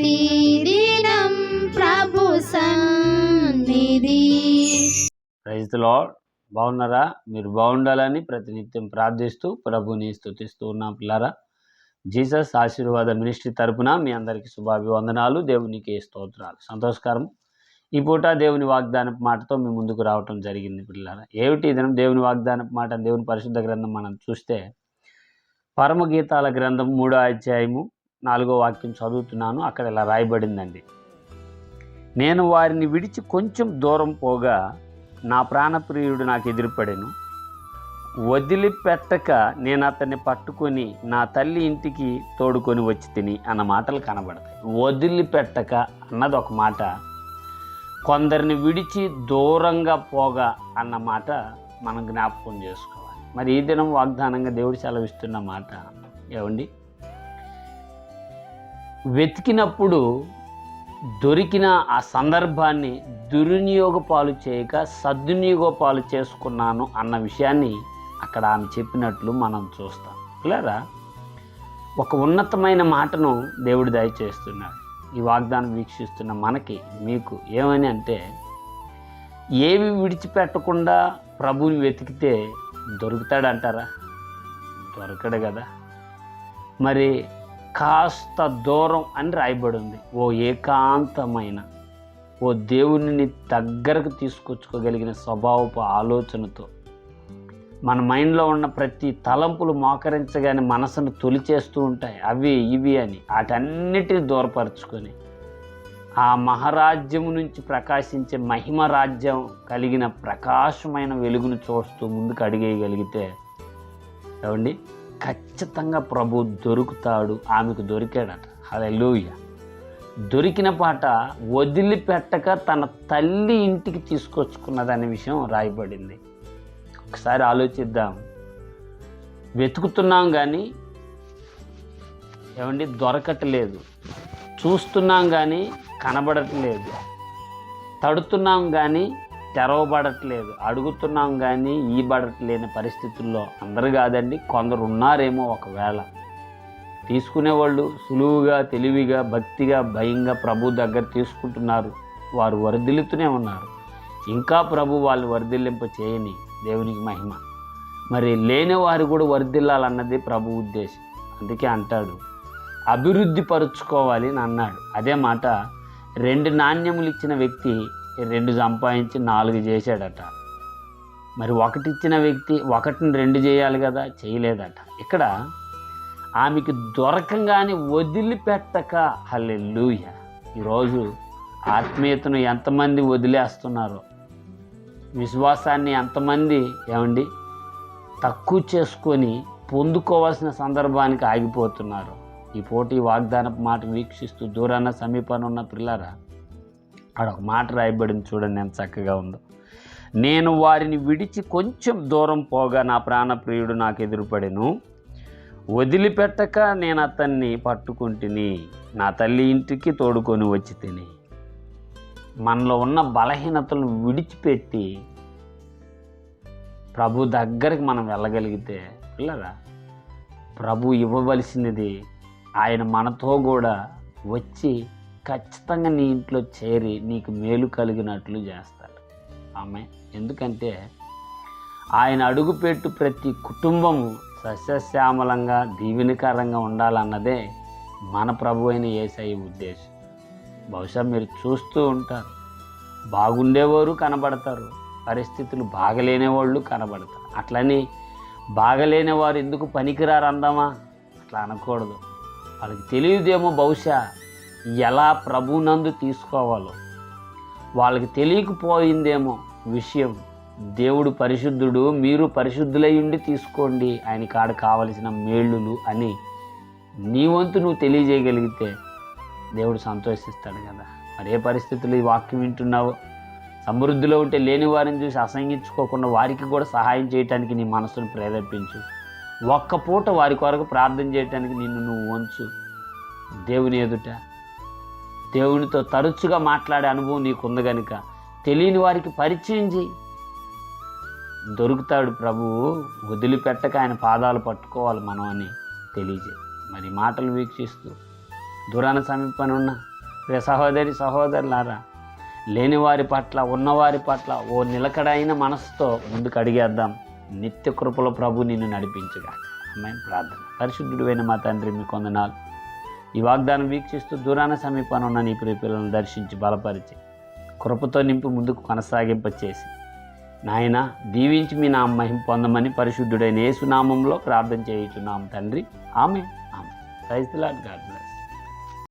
ప్రతిదినం ప్రభు సన్నిధి. రైతులో బాగున్నారా? మీరు బాగుండాలని ప్రతినిత్యం ప్రార్థిస్తూ ప్రభుని స్థుతిస్తూ ఉన్నాం పిల్లారా. జీసస్ ఆశీర్వాద మినిస్ట్రీ తరపున మీ అందరికీ శుభాభివందనాలు దేవునికి స్తోత్రాలు. సంతోషకరం. ఈ పూట దేవుని వాగ్దానపు మాటతో మీ ముందుకు రావటం జరిగింది పిల్లారా. ఏమిటి దినం దేవుని వాగ్దానపు మాట దేవుని పరిశుద్ధ గ్రంథం మనం చూస్తే పరమగీతాల గ్రంథం మూడో అధ్యాయము నాలుగో వాక్యం చదువుతున్నాను అక్కడ ఇలా రాయబడిందండి. నేను వారిని విడిచి కొంచెం దూరం పోగా నా ప్రాణప్రియుడు నాకు ఎదురుపడెను. వదిలిపెట్టక నేను అతన్ని పట్టుకొని నా తల్లి ఇంటికి తోడుకొని వచ్చి తిని అన్న మాటలు కనబడతాయి. వదిలిపెట్టక అన్నది ఒక మాట కొందరిని విడిచి దూరంగా పోగా అన్న మాట మనం జ్ఞాపకం చేసుకోవాలి. మరి ఈ దినం వాగ్దానంగా దేవుడు సెలవిస్తున్న మాట ఏమండి? వెతికినప్పుడు దొరికిన ఆ సందర్భాన్ని దుర్వినియోగ పాలు చేయక సద్వినియోగపాలు చేసుకున్నాను అన్న విషయాన్ని అక్కడ ఆమె చెప్పినట్లు మనం చూస్తాం. లేదా ఒక ఉన్నతమైన మాటను దేవుడు దయచేస్తున్నాడు. ఈ వాగ్దానం వీక్షిస్తున్న మనకి మీకు ఏమని అంటే ఏవి విడిచిపెట్టకుండా ప్రభుని వెతికితే దొరుకుతాడంటారా? దొరకడు కదా. మరి కాస్త దూరం అని రాయబడి ఉంది ఓ ఏకాంతమైన ఓ దేవుని దగ్గరకు తీసుకొచ్చుకోగలిగిన స్వభావపు ఆలోచనతో మన మైండ్లో ఉన్న ప్రతి తలంపులు మోకరించగానే మనసును తొలిచేస్తూ ఉంటాయి. అవి ఇవి అని వాటన్నిటిని దూరపరుచుకొని ఆ మహారాజ్యం నుంచి ప్రకాశించే మహిమ రాజ్యం కలిగిన ప్రకాశమైన వెలుగును చూస్తూ ముందుకు అడిగేయగలిగితే ఏమండి? ఖచ్చితంగా ప్రభు దొరుకుతాడు ఆమెకు దొరికాడట. హల్లెలూయ. దొరికిన పాట వదిలిపెట్టక తన తల్లి ఇంటికి తీసుకొచ్చుకున్నదనే విషయం రాయబడింది. ఒకసారి ఆలోచిద్దాం. వెతుకుతున్నాం కానీ ఏమండి దొరకట్లేదు. చూస్తున్నాం కానీ కనబడట్లేదు. తడుతున్నాం కానీ తెరవబడట్లేదు. అడుగుతున్నాం కానీ ఈబడట్లేని పరిస్థితుల్లో అందరు కాదండి కొందరు ఉన్నారేమో ఒకవేళ. తీసుకునేవాళ్ళు సులువుగా తెలివిగా భక్తిగా భయంగా ప్రభు దగ్గర తీసుకుంటున్నారు. వారు వర్ధిల్లుతూనే ఉన్నారు. ఇంకా ప్రభు వాళ్ళు వర్ధిల్లింప చేయని దేవునికి మహిమ. మరి లేని వారు కూడా వరదిల్లాలన్నది ప్రభు ఉద్దేశం. అందుకే అంటాడు అభివృద్ధి పరుచుకోవాలి అని అన్నాడు. అదే మాట రెండు నాణ్యములు ఇచ్చిన వ్యక్తి రెండు సంపాదించి నాలుగు చేశాడట. మరి ఒకటి ఇచ్చిన వ్యక్తి ఒకటిని రెండు చేయాలి కదా? చేయలేదట. ఇక్కడ ఆమెకి దొరకంగానే వదిలిపెట్టక. హల్లెలూయ. ఈరోజు ఆత్మీయతను ఎంతమంది వదిలేస్తున్నారో? విశ్వాసాన్ని ఎంతమంది ఏమండి? తక్కువ చేసుకొని పొందుకోవాల్సిన సందర్భానికి ఆగిపోతున్నారు. ఈ పోటీ వాగ్దానపు మాట వీక్షిస్తూ దూరాన సమీపాన ఉన్న పిల్లరా ఆడ ఒక మాట రాయబడింది చూడండి ఎంత చక్కగా ఉందో. నేను వారిని విడిచి కొంచెం దూరం పోగా నా ప్రాణప్రియుడు నాకు ఎదురుపడెను. వదిలిపెట్టక నేను అతన్ని పట్టుకుంటుని నా తల్లి ఇంటికి తోడుకొని వచ్చి తిని. మనలో ఉన్న బలహీనతలను విడిచిపెట్టి ప్రభు దగ్గరికి మనం వెళ్ళగలిగితే పిల్లరా ప్రభు ఇవ్వవలసినది ఆయన మనతో కూడా వచ్చి ఖచ్చితంగా నీ ఇంట్లో చేరి నీకు మేలు కలిగినట్లు చేస్తాడు. ఆమె ఎందుకంటే ఆయన అడుగుపెట్టు ప్రతి కుటుంబము సస్యశ్యామలంగా దీవెనకరంగా ఉండాలన్నదే మన ప్రభు అయిన ఏసఐ ఉద్దేశం. బహుశా మీరు చూస్తూ ఉంటారు. బాగుండేవారు కనబడతారు. పరిస్థితులు బాగలేని వాళ్ళు కనబడతారు. అట్లని బాగలేని వారు ఎందుకు పనికిరారు అందామా? అట్లా అనకూడదు. వాళ్ళకి తెలియదేమో బహుశా ఎలా ప్రభునందు తీసుకోవాలో. వాళ్ళకి తెలియకపోయిందేమో విషయం. దేవుడు పరిశుద్ధుడు మీరు పరిశుద్ధులై ఉండి తీసుకోండి. ఆయన కాడ కావలసిన మేళ్ళులు అని నీ వంతు నువ్వు తెలియజేయగలిగితే దేవుడు సంతోషిస్తాడు కదా. మరి ఏ ఈ వాక్యం వింటున్నావో? సమృద్ధిలో ఉంటే లేని వారిని చూసి అసంగించుకోకుండా వారికి కూడా సహాయం చేయటానికి నీ మనసును ప్రేరేపించు. ఒక్క పూట వారి కొరకు ప్రార్థన చేయటానికి నిన్ను నువ్వు వంచు. దేవుని ఎదుట దేవునితో తరచుగా మాట్లాడే అనుభవం నీకుంది కనుక తెలియని వారికి పరిచయం చేయి దొరుకుతాడు ప్రభువు వదిలిపెట్టక ఆయన పాదాలు పట్టుకోవాలి మనం అని తెలియజే. మరి మాటలు వీక్షిస్తూ దూరాన సమీపనున్న ప్రియ సహోదరి సహోదరులారా లేని వారి పట్ల ఉన్నవారి పట్ల ఓ నిలకడైన మనసుతో ముందుకు అడిగేద్దాం. నిత్య కృపల ప్రభు నిన్ను నడిపించగా అమ్మాయిని ప్రార్థన. పరిశుద్ధుడైన మా తండ్రి మీ కొందనాలు. ఈ వాగ్దానం వీక్షిస్తూ దూరాన సమీపాన ఉన్న నీ ప్రియపిల్లను దర్శించి బలపరిచి కృపతో నింపి ముందుకు కొనసాగింపచేసి. నాయన దీవించి మీ నా మహిం పొందమని పరిశుద్ధుడైన యేసునామంలో ప్రార్థన చేయుచున్నాం తండ్రి. ఆమె ఆమె ప్రైజ్ గారు గాడ్